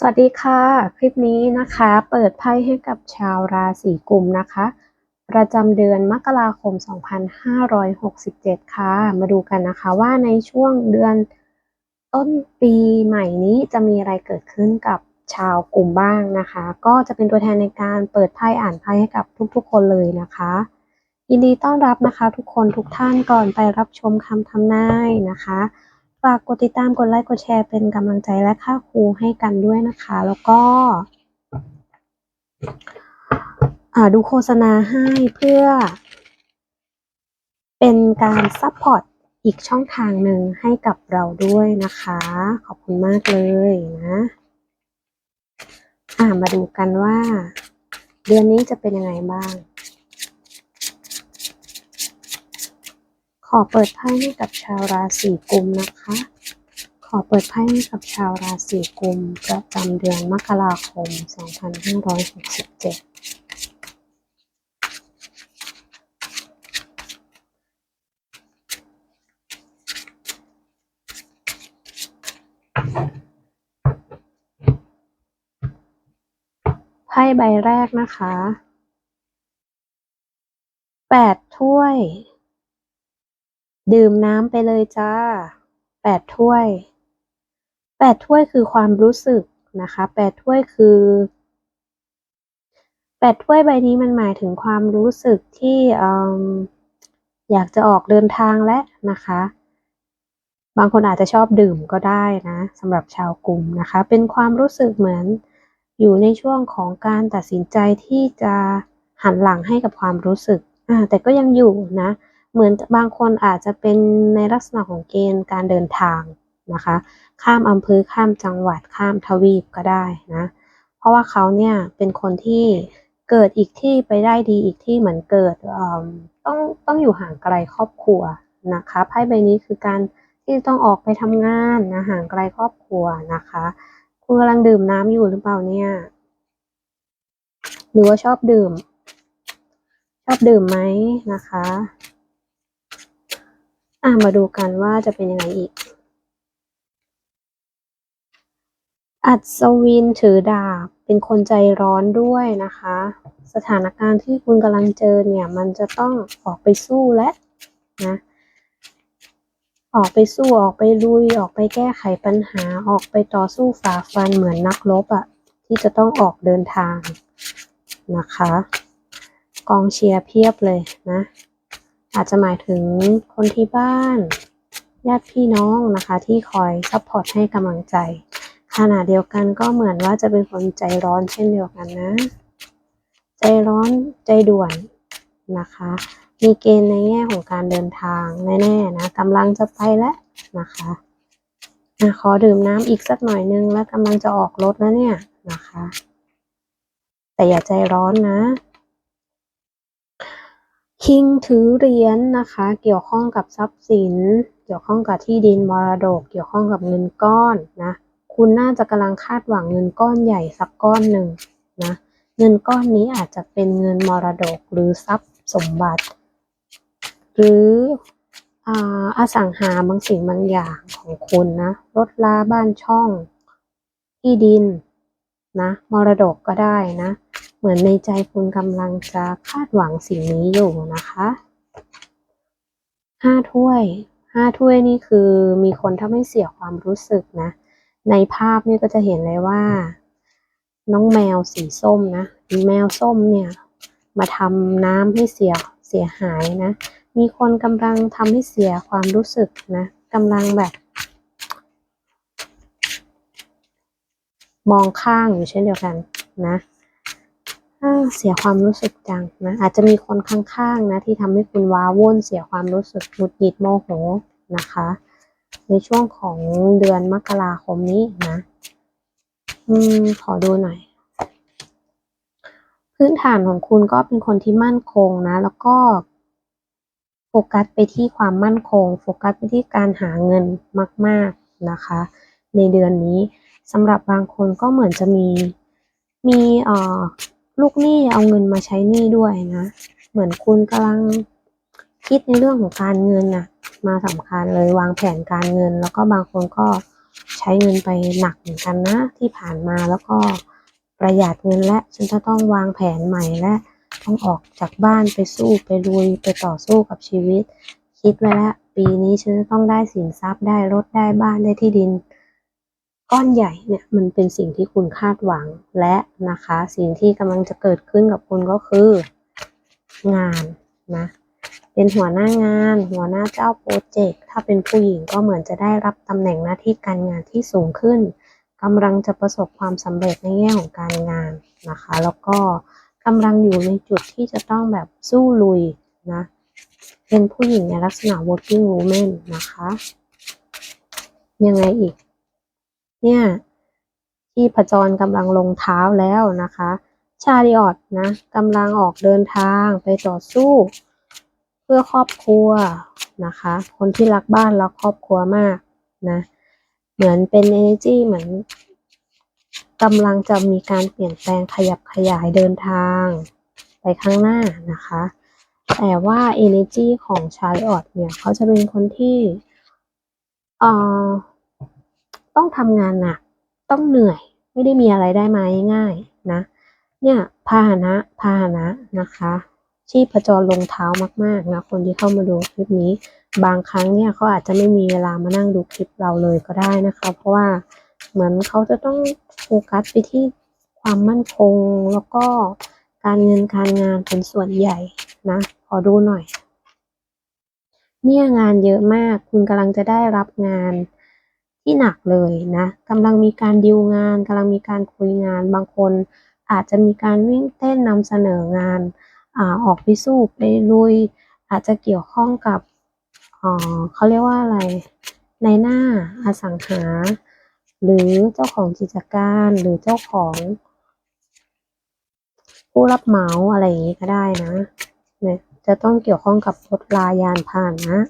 สวัสดีค่ะ คลิปนี้นะคะเปิดไพ่ให้กับชาวราศีกุมนะคะ ประจำเดือนมกราคม 2567 ค่ะ มาดูกันนะคะว่าในช่วงเดือนต้นปีใหม่นี้จะมีอะไรเกิดขึ้นกับชาวกลุ่มบ้างนะคะ ก็จะเป็นตัวแทนในการเปิดไพ่อ่านไพ่ให้กับทุกๆ คนเลยนะคะ ยินดีต้อนรับนะคะ ทุกคนทุกท่านก่อนไปรับชมคำทำนายนะคะ ฝากกดติดตามกดไลค์กดแชร์เป็นกำลังใจและค่าครูให้กันด้วยนะคะ แล้วก็ดูโฆษณาให้เพื่อ เป็นการซัพพอร์ตอีกช่องทางหนึ่งให้กับเราด้วยนะคะ ขอบคุณมากเลยนะอ่ามาดูกันว่า เดือนนี้จะเป็นยังไงบ้าง ขอเปิดไพ่ให้กับชาวราศีกุมนะคะ ขอเปิดไพ่ให้กับชาวราศีกุมประจำเดือนมกราคม 2567ไพ่ใบแรกนะคะ แปดถ้วย ดื่มน้ำไปเลยจ้าแปดถ้วยแปดถ้วยคือความรู้สึกนะคะแปดถ้วยคือแปดถ้วยใบนี้มันหมายถึงความรู้สึกที่อยากจะออกเดินทางและนะคะ บางคนอาจจะชอบดื่มก็ได้นะสำหรับชาวกลุ่มนะคะ เป็นความรู้สึกเหมือนอยู่ในช่วงของการตัดสินใจที่จะหันหลังให้กับความรู้สึกแต่ก็ยังอยู่นะ เหมือนบางคนอาจจะเป็นในลักษณะของเกณฑ์การเดินทางนะคะ ข้ามอำเภอข้ามจังหวัดข้ามทวีปก็ได้นะเพราะว่าเขาเนี่ยเป็นคนที่เกิดอีกที่ไปได้ดีอีกที่เหมือนเกิดต้องต้องอยู่ห่างไกลครอบครัวนะคะไพ่ใบนี้คือการที่ต้องออกไปทำงานนะห่างไกลครอบครัวนะคะ คุณกำลังดื่มน้ำอยู่หรือเปล่าเนี่ยหรือว่าชอบดื่ม ชอบดื่มไหมนะคะ อะมาดูกันว่าจะเป็นยังไงอีก อัศวินถือดาบเป็นคนใจร้อนด้วยนะคะ สถานการณ์ที่คุณกำลังเจอเนี่ย มันจะต้องออกไปสู้และนะออกไปสู้ออกไปลุยออกไปแก้ไขปัญหาออกไปต่อสู้ฝ่าฟันเหมือนนักรบอะ่ะที่จะต้องออกเดินทางนะคะ กองเชียร์เพียบเลยนะ อาจจะหมายถึงคนที่บ้าน ญาติพี่น้องนะคะ ที่คอยซัพพอร์ตให้กำลังใจ ขณะเดียวกันก็เหมือนว่าจะเป็นคนใจร้อนเช่นเดียวกันนะ ใจร้อนใจด่วนนะคะ มีเกณฑ์ในแง่ของการเดินทางแน่ๆนะกำลังจะไปแล้วนะคะนะขอดื่มน้ำอีกสักหน่อยนึงแล้วกำลังจะออกรถแล้วเนี่ยนะคะ แต่อย่าใจร้อนนะ คิงถือเหรียญนนะคะ เกี่ยวข้องกับทรัพย์สิน เกี่ยวข้องกับที่ดินมรดก เกี่ยวข้องกับเงินก้อนนะ คุณน่าจะกำลังคาดหวังเงินก้อนใหญ่สักก้อนหนึ่งนะ เงินก้อนนี้อาจจะเป็นเงินมรดกหรือทรัพย์สมบัติ หรืออสังหาบางสิ่งบางอย่างของคุณนะ รถลาบ้านช่อง ที่ดิน นะมรดกก็ได้นะ เหมือนในใจคุณกำลังจะคาดหวังสิ่งนี้อยู่นะคะห้าถ้วยห้าถ้วยนี่คือมีคนทำให้เสียความรู้สึกนะ ในภาพนี่ก็จะเห็นเลยว่า น้องแมวสีส้มนะแมวส้มเนี่ย มาทำน้ำให้เสียเสียหายนะ มีคนกำลังทำให้เสียความรู้สึกนะกำลังแบบ มองข้างอยู่เช่นเดียวกันนะเสียความรู้สึกจังนะอาจจะมีคนข้างๆนะที่ทำให้คุณว้าวุ่นเสียความรู้สึกหงุดหงิดโมโหนะคะ ในช่วงของเดือนมกราคมนี้นะ อืมขอดูหน่อย พื้นฐานของคุณก็เป็นคนที่มั่นคงนะ แล้วก็โฟกัสไปที่ความมั่นคง โฟกัสไปที่การหาเงินมาก ๆนะคะ ในเดือนนี้ สำหรับบางคนก็เหมือนจะมีมีเอ่อลูกหนี้เอาเงินมาใช้หนี้ด้วยนะ เหมือนคุณกำลังคิดในเรื่องของการเงินนะมาสำคัญเลยวางแผนการเงิน แล้วก็บางคนก็ใช้เงินไปหนักเหมือนกันนะ ที่ผ่านมาแล้วก็ประหยัดเงินและฉันจะต้องวางแผนใหม่และต้องออกจากบ้านไปสู้ไปลุยไปต่อสู้กับชีวิต คิดไว้แล้วปีนี้ฉันจะต้องได้สินทรัพย์ได้รถได้บ้านได้ที่ดิน ก้อนใหญ่เนี่ยมันเป็นสิ่งที่คุณคาดหวังและนะคะ สิ่งที่กำลังจะเกิดขึ้นกับคุณก็คือ งานนะเป็นหัวหน้างาน หัวหน้าเจ้าโปรเจกต์ถ้าเป็นผู้หญิงก็เหมือนจะได้รับตำแหน่งหน้าที่การงานที่สูงขึ้นกำลังจะประสบความสำเร็จในแง่ของการงานนะคะ แล้วก็กำลังอยู่ในจุดที่จะต้องแบบสู้ลุยนะเป็นผู้หญิงในลักษณะ working woman นะคะ ยังไงอีก เนี่ยที่ผจรกำลังลงเท้าแล้วนะคะ ชาริออตนะกำลังออกเดินทางไปต่อสู้ เพื่อครอบครัวนะคะ คนที่รักบ้านรักครอบครัวมากนะเหมือนเป็น energy เหมือนกำลังจะมีการเปลี่ยนแปลงขยับขยายเดินทาง ไปข้างหน้านะคะ แต่ว่า energy ของชาริออตเนี่ยเขาจะเป็นคนที่เอ่อ ต้องทำงานหนัก ต้องเหนื่อย ไม่ได้มีอะไรได้มาง่ายๆนะ เนี่ยพาหนะพาหนะนะคะ ชีพจรลงเท้ามากๆนะคนที่เข้ามาดูคลิปนี้ บางครั้งเนี่ยเขาอาจจะไม่มีเวลามานั่งดูคลิปเราเลยก็ได้นะคะ เพราะว่าเหมือนเขาจะต้องโฟกัสไปที่ความมั่นคงแล้วก็การเงินการงานเป็นส่วนใหญ่นะขอดูหน่อย เนี่ยงานเยอะมากคุณกำลังจะได้รับงาน ที่หนักเลยนะกำลังมีการดิวงานกำลังมีการคุยงาน บางคนอาจจะมีการวิ่งเต้นนำเสนองานอออกไปสู้ไปลุย อาจจะเกี่ยวข้องกับเขาเรียกว่าอะไร ในหน้าอสังหา หรือเจ้าของกิจการหรือเจ้าของ ผู้รับเหมาอะไรอย่างนี้ก็ได้นะจะต้องเกี่ยวข้องกับรถลายานผ่านนะ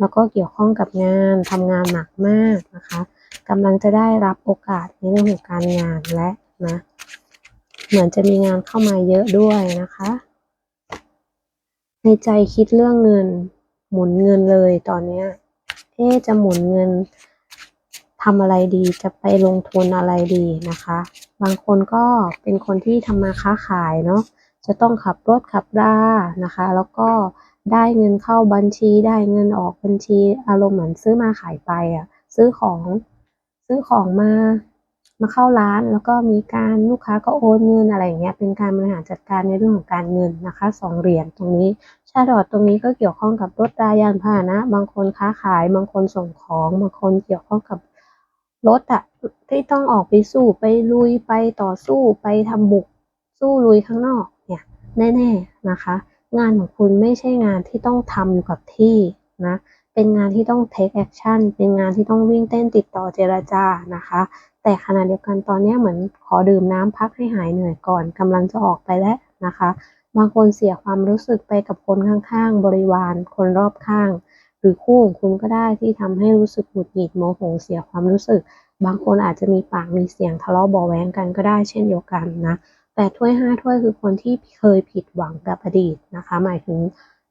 แล้วก็เกี่ยวข้องกับงานทำงานหนักมากนะคะกำลังจะได้รับโอกาสในเรื่องของการงานและนะเหมือนจะมีงานเข้ามาเยอะด้วยนะคะ ในใจคิดเรื่องเงิน หมุนเงินเลยตอนเนี้ยเอ๊จะหมุนเงินทำอะไรดีจะไปลงทุนอะไรดีนะคะ บางคนก็เป็นคนที่ทำมาค้าขายเนาะจะต้องขับรถขับรานะคะ แล้วก็ ได้เงินเข้าบัญชีได้เงินออกบัญชี อารมณ์เหมือนซื้อมาขายไปอะ ซื้อของซื้อของมามาเข้าร้านแล้วก็มีการลูกค้าก็โอนเงินอะไรอย่างเงี้ยเป็นการบริหารจัดการในเรื่องของการเงินนะคะสองเหรียญตรงนี้ชาดอดตรงนี้ก็เกี่ยวข้องกับรถรายานพาหนะ บางคนค้าขาย บางคนส่งของ บางคนเกี่ยวข้องกับรถอะที่ต้องออกไปสู้ไปลุยไปต่อสู้ไปทำบุกสู้ลุยข้างนอกเนี่ยแน่ๆนะคะ งานของคุณไม่ใช่งานที่ต้องทำอยู่กับที่นะ เป็นงานที่ต้อง take action เป็นงานที่ต้องวิ่งเต้นติดต่อเจรจานะคะ แต่ขณะเดียวกันตอนนี้เหมือนขอดื่มน้ำพักให้หายเหนื่อยก่อนกำลังจะออกไปแล้วนะคะ บางคนเสียความรู้สึกไปกับคนข้างๆ บริวาร คนรอบข้าง หรือคู่ของคุณก็ได้ที่ทำให้รู้สึกหงุดหงิดโมโหเสียความรู้สึก บางคนอาจจะมีปากมีเสียงทะเลาะบาะแว้งกันก็ได้เช่นเดียวกันนะ แต่ถ้วยห้าถ้วยคือคนที่เคยผิดหวังกับอดีตนะคะ หมายถึง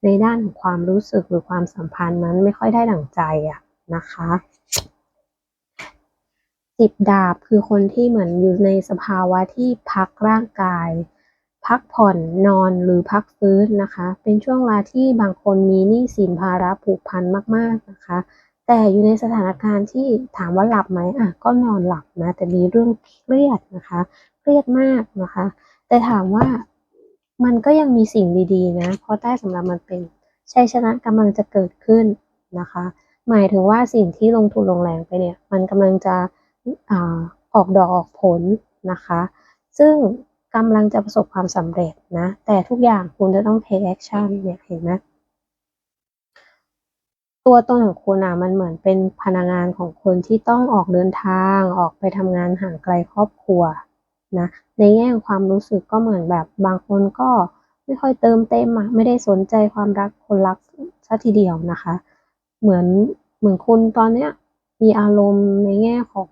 ในด้านของความรู้สึกหรือความสัมพันธ์นั้นไม่ค่อยได้ดั่งใจอะนะคะสิบดาบคือคนที่เหมือนอยู่ในสภาวะที่พักร่างกาย พักผ่อนนอนหรือพักฟื้นนะคะ เป็นช่วงเวลาที่บางคนมีหนี้สินภาระผูกพันมาก ๆนะคะ แต่อยู่ในสถานการณ์ที่ถามว่าหลับไหมอะก็นอนหลับนะแต่มีเรื่องเครียดนะคะ เครียดมากนะคะ แต่ถามว่ามันก็ยังมีสิ่งดีๆ นะ เพราะใต้สำหรับมันเป็นชัยชนะกำลังจะเกิดขึ้นนะคะ หมายถึงว่าสิ่งที่ลงทุนลงแรงไปเนี่ย มันกำลังจะอออกดอกออกผลนะคะ ซึ่งกำลังจะประสบความสำเร็จนะ แต่ทุกอย่างคุณจะต้อง take action เนี่ยเห็นไหมตัวตนของคุณอะมันเหมือนเป็นพนักงานของคนที่ต้องออกเดินทาง ออกไปทำงานห่างไกลครอบครัว นะในแง่ของความรู้สึกก็เหมือนแบบบางคนก็ไม่ค่อยเติมเต็มอะไม่ได้สนใจความรักคนรักซะทีเดียวนะคะ เหมือนเหมือนคุณตอนเนี้ยมีอารมณ์ในแง่ของ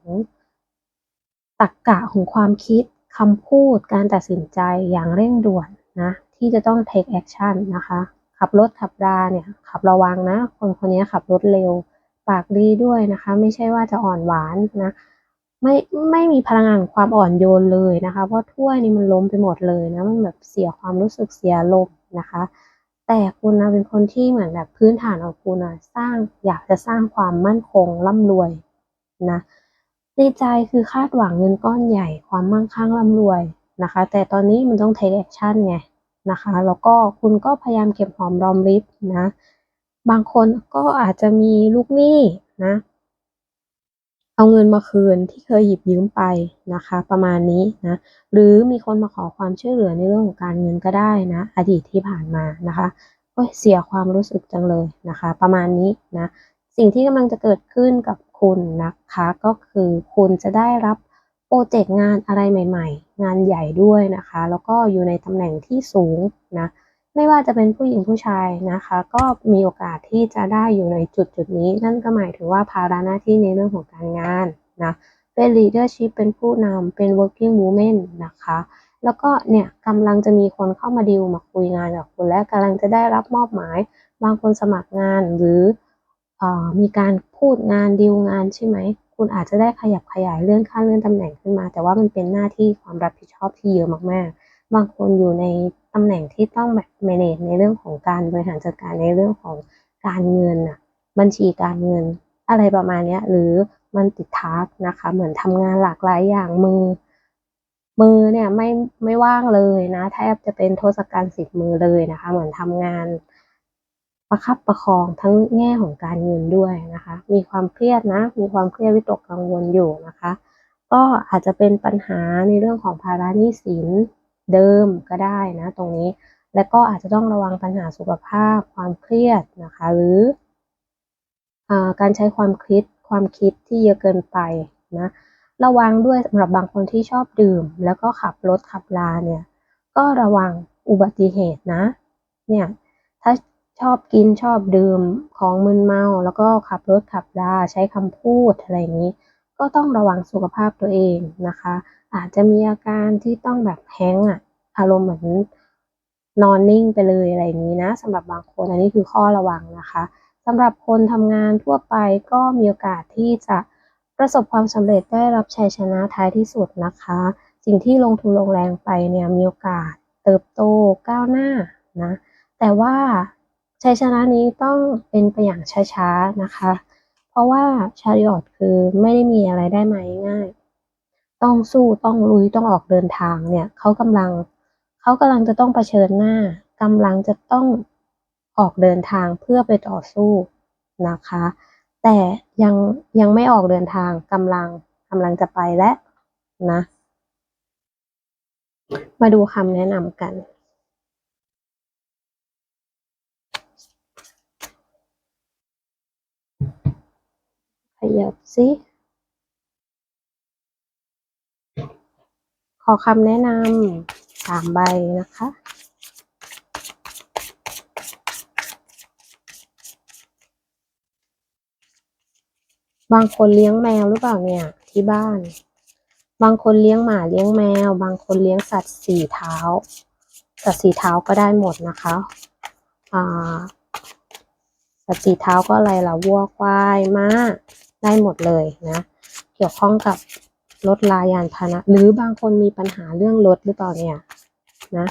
ตรรกกะของความคิดคำพูดการตัดสินใจอย่างเร่งด่วนนะที่จะต้อง take action นะคะ ขับรถขับราเนี่ย ขับระวังนะ คนคนนี้ขับรถเร็ว ปากดีด้วยนะคะ ไม่ใช่ว่าจะอ่อนหวานนะ ไม่ไม่มีพลังงานความอ่อนโยนเลยนะคะ เพราะถ้วยนี่มันล้มไปหมดเลยนะมันแบบเสียความรู้สึกเสียลมนะคะ แต่คุณนะเป็นคนที่เหมือนแบบพื้นฐานของคุณนะสร้างอยากจะสร้างความมั่นคงร่ำรวยนะในใจคือคาดหวังเงินก้อนใหญ่ความมั่งคั่งร่ำรวยนะคะ แต่ตอนนี้มันต้อง take action ไงนะคะ แล้วก็คุณก็พยายามเก็บหอมรอมริบนะ บางคนก็อาจจะมีลูกหนี้นะ เอาเงินมาคืนที่เคยหยิบยืมไปนะคะ ประมาณนี้นะ หรือมีคนมาขอความช่วยเหลือในเรื่องของการเงินก็ได้นะ อดีตที่ผ่านมานะคะโอ้ยเสียความรู้สึกจังเลยนะคะ ประมาณนี้นะ สิ่งที่กำลังจะเกิดขึ้นกับคุณนะคะ ก็คือคุณจะได้รับโปรเจกต์งานอะไรใหม่ ๆ งานใหญ่ด้วยนะคะ แล้วก็อยู่ในตำแหน่งที่สูงนะ ไม่ว่าจะเป็นผู้หญิงผู้ชายนะคะ ก็มีโอกาสที่จะได้อยู่ในจุดจุดนี้ นั่นก็หมายถึงว่าภาระหน้าที่ในเรื่องของการงานนะเป็น leadership เป็นผู้นำเป็น working woman นะคะ แล้วก็เนี่ยกำลังจะมีคนเข้ามาดิวมาคุยงานกับคุณและกำลังจะได้รับมอบหมาย บางคนสมัครงานหรืออมีการพูดงานดิวงานใช่ไหมคุณอาจจะได้ขยับขยายเลื่อนขั้นเลื่อนตำแหน่งขึ้นมา แต่ว่ามันเป็นหน้าที่ความรับผิดชอบที่เยอะมากๆ บางคนอยู่ในำแหน่งที่ต้องแบบ manage ในเรื่องของการบริหารจัดการในเรื่องของการเงินอะบัญชีการเงิน อะไรประมาณเนี้ยหรือมันติดทาร์กนะคะ เหมือนทำงานหลากหลายอย่างมือ มือเนี่ยไม่ไม่ว่างเลยนะแทบจะเป็นทศกัณฐ์สิบมือเลยนะคะ เหมือนทำงานประคับประคองทั้งแง่ของการเงินด้วยนะคะ มีความเครียดนะ มีความเครียดวิตกกังวลอยู่นะคะ ก็อาจจะเป็นปัญหาในเรื่องของภาระหนี้สิน เดิมก็ได้นะตรงนี้ และก็อาจจะต้องระวังปัญหาสุขภาพ ความเครียดนะคะ หรืออการใช้ความคิดความคิดที่เยอะเกินไปนะระวังด้วยสำหรับบางคนที่ชอบดื่ม แล้วก็ขับรถขับลาเนี่ยก็ระวังอุบัติเหตุนะเนี่ยถ้าชอบกินชอบดื่มของมึนเมา แล้วก็ขับรถขับลาใช้คำพูดอะไรอย่างนี้ ก็ต้องระวังสุขภาพตัวเองนะคะ อาจจะมีอาการที่ต้องแบบแฮงอะอารมณ์เหมือนนอนนิ่งไปเลยอะไรอย่างนี้นะสำหรับบางคนอันนี้คือข้อระวังนะคะสำหรับคนทำงานทั่วไปก็มีโอกาสที่จะประสบความสำเร็จได้รับชัยชนะท้ายที่สุดนะคะ สิ่งที่ลงทุนลงแรงไปเนี่ยมีโอกาสเติบโตก้าวหน้านะแต่ว่าชัยชนะนี้ต้องเป็นไปอย่างช้าๆนะคะ ราะว่าชาริออตคือไม่ได้มีอะไรได้มาง่าย ต้องสู้ต้องลุยต้องออกเดินทางเนี่ยเขากำลังเขากำลังจะต้องเผชิญหน้ากำลังจะต้องออกเดินทางเพื่อไปต่อสู้นะคะ แต่ยังยังไม่ออกเดินทางกำลังกำลังจะไปแล้วนะ มาดูคำแนะนำกัน ขยับสิขอคำแนะนำสามใบนะคะ บางคนเลี้ยงแมวหรือเปล่าเนี่ยที่บ้าน บางคนเลี้ยงหมาเลี้ยงแมว บางคนเลี้ยงสัตว์สี่เท้า สัตว์สี่เท้าก็ได้หมดนะคะอ่าสัตว์สี่เท้าก็อะไรล่ะวัวควายม้า ได้หมดเลยนะ เกี่ยวข้องกับรถลายานพาหนะ หรือบางคนมีปัญหาเรื่องรถหรือเปล่าเนี่ยนะ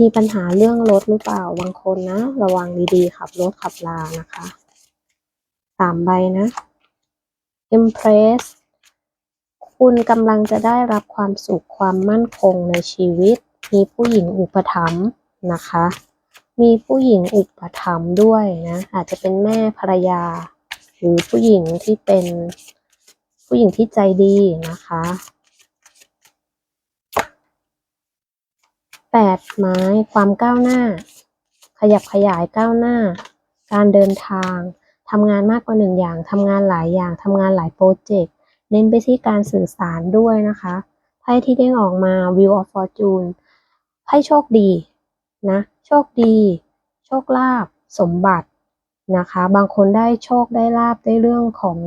มีปัญหาเรื่องรถหรือเปล่าบางคนนะ ระวังดีๆขับรถขับลานะคะสามใบนะ Impress คุณกำลังจะได้รับความสุขความมั่นคงในชีวิต มีผู้หญิงอุปถัมภ์นะคะ มีผู้หญิงอุปถัมภ์ด้วยนะ อาจจะเป็นแม่ภรรยา หรือผู้หญิงที่เป็นผู้หญิงที่ใจดีนะคะแปดไม้ความก้าวหน้า ขยับขยายก้าวหน้า การเดินทางทำงานมากกว่าหนึ่งอย่างทำงานหลายอย่างทำงานหลายโปรเจกต์เน้นไปที่การสื่อสารด้วยนะคะไพ่ที่เด้งออกมา View of Fortune ไพ่โชคดีนะ โชคดี โชคลาภสมบัติ นะคะ บางคนได้โชคได้ลาบได้เรื่องของ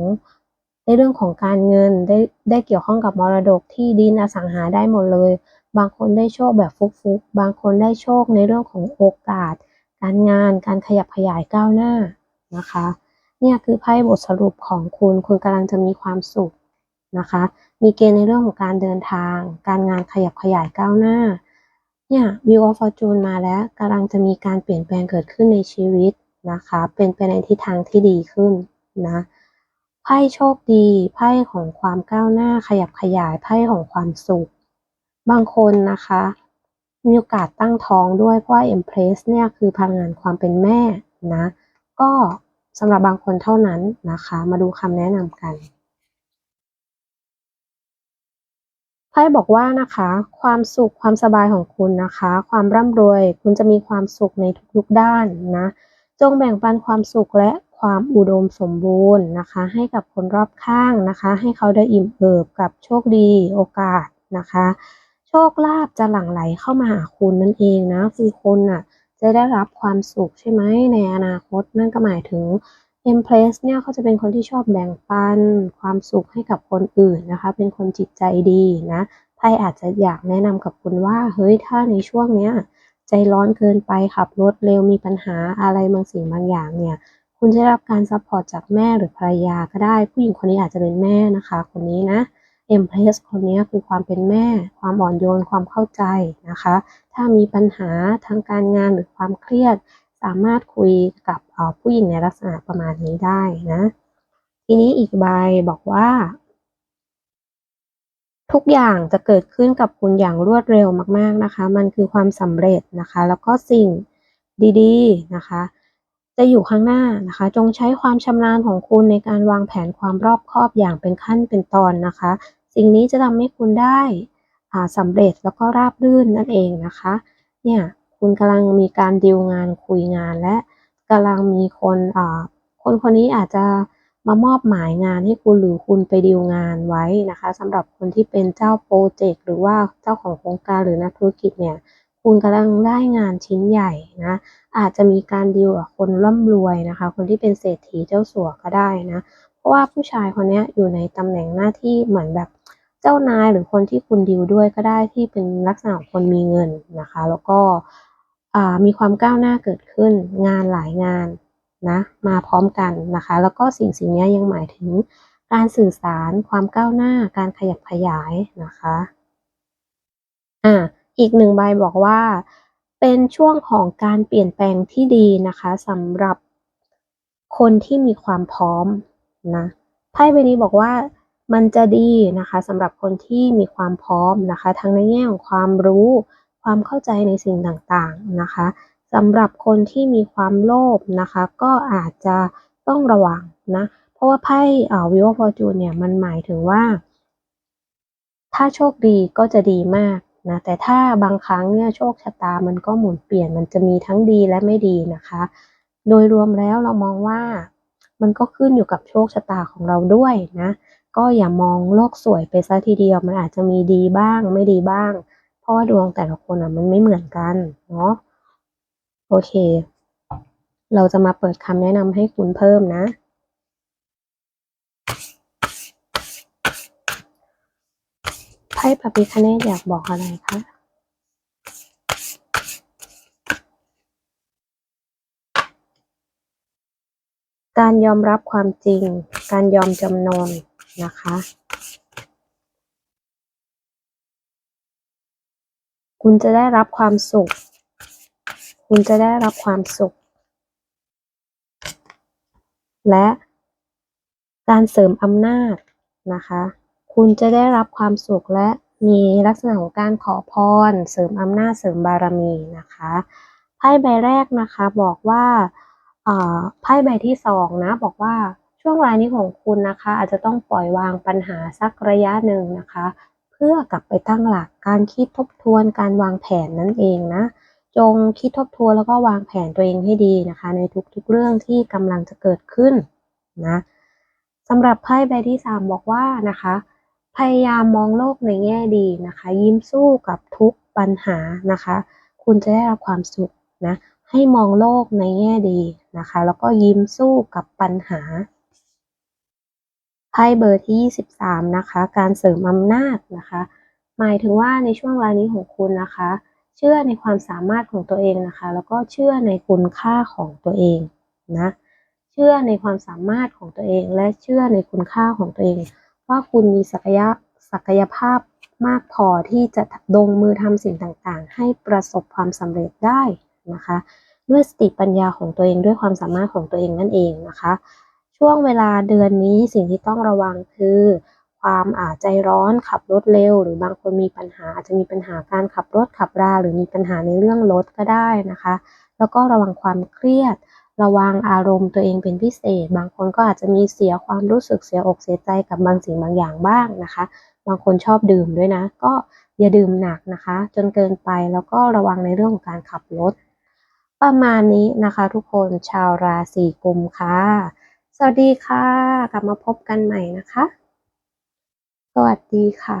ในเรื่องของการเงินได้ได้เกี่ยวข้องกับมรดกที่ดินอสังหาได้หมดเลย บางคนได้โชคแบบฟุกๆ บางคนได้โชคในเรื่องของโอกาส การงานการขยับขยายก้าวหน้านะคะเนี่ยคือไพ่บทสรุปของคุณ คุณกำลังจะมีความสุขนะคะ มีเกณฑ์ในเรื่องของการเดินทาง การงานขยับขยายก้าวหน้า เนี่ย View of Fortune มาแล้วกำลังจะมีการเปลี่ยนแปลงเกิดขึ้นในชีวิต นะคะ เป็นไปในทิศทางที่ดีขึ้นนะไพ่โชคดีไพ่ของความก้าวหน้าขยับขยายไพ่ของความสุข บางคนนะคะ มีโอกาสตั้งท้องด้วยเพราะว่า Empress เนี่ยคือพลังงานความเป็นแม่นะก็สำหรับบางคนเท่านั้นนะคะ มาดูคำแนะนำกันไพ่บอกว่านะคะ ความสุขความสบายของคุณนะคะ ความร่ำรวย คุณจะมีความสุขในทุกๆด้านนะ จงแบ่งปันความสุขและความอุดมสมบูรณ์นะคะ ให้กับคนรอบข้างนะคะ ให้เขาได้อิ่มเอิบกับโชคดีโอกาสนะคะ โชคลาภจะหลั่งไหลเข้ามาหาคุณนั่นเองนะคือคนน่ะจะได้รับความสุขใช่ไหมในอนาคตนั่นก็หมายถึง Empress เนี่ยเขาจะเป็นคนที่ชอบแบ่งปันความสุขให้กับคนอื่นนะคะ เป็นคนจิตใจดีนะไพ่อาจจะอยากแนะนำกับคุณว่าเฮ้ยถ้าในช่วงเนี้ย ใจร้อนเกินไปขับรถเร็วมีปัญหาอะไรบางสิ่งบางอย่างเนี่ย คุณจะได้รับการซัพพอร์ตจากแม่หรือภรรยาก็ได้ ผู้หญิงคนนี้อาจจะเป็นแม่นะคะ คนนี้นะ Empress คนนี้คือความเป็นแม่ ความอ่อนโยนความเข้าใจนะคะ ถ้ามีปัญหาทางการงานหรือความเครียด สามารถคุยกับผู้หญิงในลักษณะประมาณนี้ได้นะ ทีนี้อีกใบบอกว่า ทุกอย่างจะเกิดขึ้นกับคุณอย่างรวดเร็วมากๆนะคะ มันคือความสำเร็จนะคะ แล้วก็สิ่งดีๆนะคะ จะอยู่ข้างหน้านะคะ จงใช้ความชำนาญของคุณในการวางแผนความรอบคอบอย่างเป็นขั้นเป็นตอนนะคะ สิ่งนี้จะทำให้คุณได้สำเร็จแล้วก็ราบรื่นนั่นเองนะคะ เนี่ยคุณกำลังมีการดีลงานคุยงานและกำลังมีคนคนคนนี้อาจจะ มามอบหมายงานให้คุณหรือคุณไปดีลงานไว้นะคะสำหรับคนที่เป็นเจ้าโปรเจกต์หรือว่าเจ้าของโครงการหรือนักธุรกิจเนี่ยคุณกำลังได้งานชิ้นใหญ่นะอาจจะมีการดีลกับคนร่ำรวยนะคะ คนที่เป็นเศรษฐีเจ้าสัวก็ได้นะ เพราะว่าผู้ชายคนนี้อยู่ในตำแหน่งหน้าที่เหมือนแบบเจ้านายหรือคนที่คุณดีลด้วยก็ได้ที่เป็นลักษณะของคนมีเงินนะคะ แล้วก็มีความก้าวหน้าเกิดขึ้นงานหลายงาน นะมาพร้อมกันนะคะ แล้วก็สิ่งสิ่งนี้ยังหมายถึงการสื่อสารความก้าวหน้าการขยับขยายนะคะอ่าอีกหนึ่งใบบอกว่า เป็นช่วงของการเปลี่ยนแปลงที่ดีนะคะสำหรับคนที่มีความพร้อมนะไพ่ใบนี้บอกว่ามันจะดีนะคะสำหรับคนที่มีความพร้อมนะคะ ทั้งในแง่ของความรู้ ความเข้าใจในสิ่งต่างๆนะคะ สำหรับคนที่มีความโลภนะคะ ก็อาจจะต้องระวังนะ เพราะว่าไพ่วิวฟอร์จูนเนี่ยมันหมายถึงว่า ถ้าโชคดีก็จะดีมากนะแต่ถ้าบางครั้งเนี่ยโชคชะตามันก็หมุนเปลี่ยนมันจะมีทั้งดีและไม่ดีนะคะ โดยรวมแล้วเรามองว่ามันก็ขึ้นอยู่กับโชคชะตาของเราด้วยนะก็อย่ามองโลกสวยไปซะทีเดียวมันอาจจะมีดีบ้างไม่ดีบ้าง เพราะว่าดวงแต่ละคนอะมันไม่เหมือนกันเนาะ โอเค เราจะมาเปิดคำแนะนำให้คุณเพิ่มนะ ไพ่พระพิคเนตอยากบอกอะไรคะการยอมรับความจริง การยอมจำนนนะคะ คุณจะได้รับความสุข คุณจะได้รับความสุข และการเสริมอำนาจนะคะ คุณจะได้รับความสุขและมีลักษณะของการขอพร เสริมอำนาจเสริมบารมีนะคะไพ่ใบแรกนะคะบอกว่าไพ่ใบที่สองนะบอกว่าช่วงเวลานี้ของคุณนะคะ อาจจะต้องปล่อยวางปัญหาสักระยะหนึ่งนะคะ เพื่อกลับไปตั้งหลักการคิดทบทวนการวางแผนนั่นเองนะ จงคิดทบทวนแล้วก็วางแผนตัวเองให้ดีนะคะ ในทุกๆเรื่องที่กำลังจะเกิดขึ้นนะสำหรับไพ่ใบที่สามบอกว่านะคะ พยายามมองโลกในแง่ดีนะคะ ยิ้มสู้กับทุกปัญหานะคะ คุณจะได้รับความสุขนะให้มองโลกในแง่ดีนะคะ แล้วก็ยิ้มสู้กับปัญหาไพ่เบอร์ที่ 23 นะคะ การเสริมอำนาจนะคะ หมายถึงว่าในช่วงเวลานี้ของคุณนะคะ เชื่อในความสามารถของตัวเองนะคะ แล้วก็เชื่อในคุณค่าของตัวเองนะ เชื่อในความสามารถของตัวเอง และเชื่อในคุณค่าของตัวเอง ว่าคุณมีศักยะศักยภาพมากพอที่จะลงมือทำสิ่งต่างๆ ให้ประสบความสำเร็จได้นะคะ ด้วยสติปัญญาของตัวเองด้วยความสามารถของตัวเองนั่นเองนะคะ ช่วงเวลาเดือนนี้สิ่งที่ต้องระวังคือ ความอาจใจร้อนขับรถเร็ว หรือบางคนมีปัญหาอาจจะมีปัญหาการขับรถขับรา หรือมีปัญหาในเรื่องรถก็ได้นะคะ แล้วก็ระวังความเครียด ระวังอารมณ์ตัวเองเป็นพิเศษ บางคนก็อาจจะมีเสียความรู้สึกเสียอกเสียใจกับบางสิ่งบางอย่างบ้างนะคะ บางคนชอบดื่มด้วยนะ ก็อย่าดื่มหนักนะคะ จนเกินไปแล้วก็ระวังในเรื่องของการขับรถ ประมาณนี้นะคะทุกคนชาวราศีกุมค่ะสวัสดีค่ะ กลับมาพบกันใหม่นะคะ สวัสดีค่ะ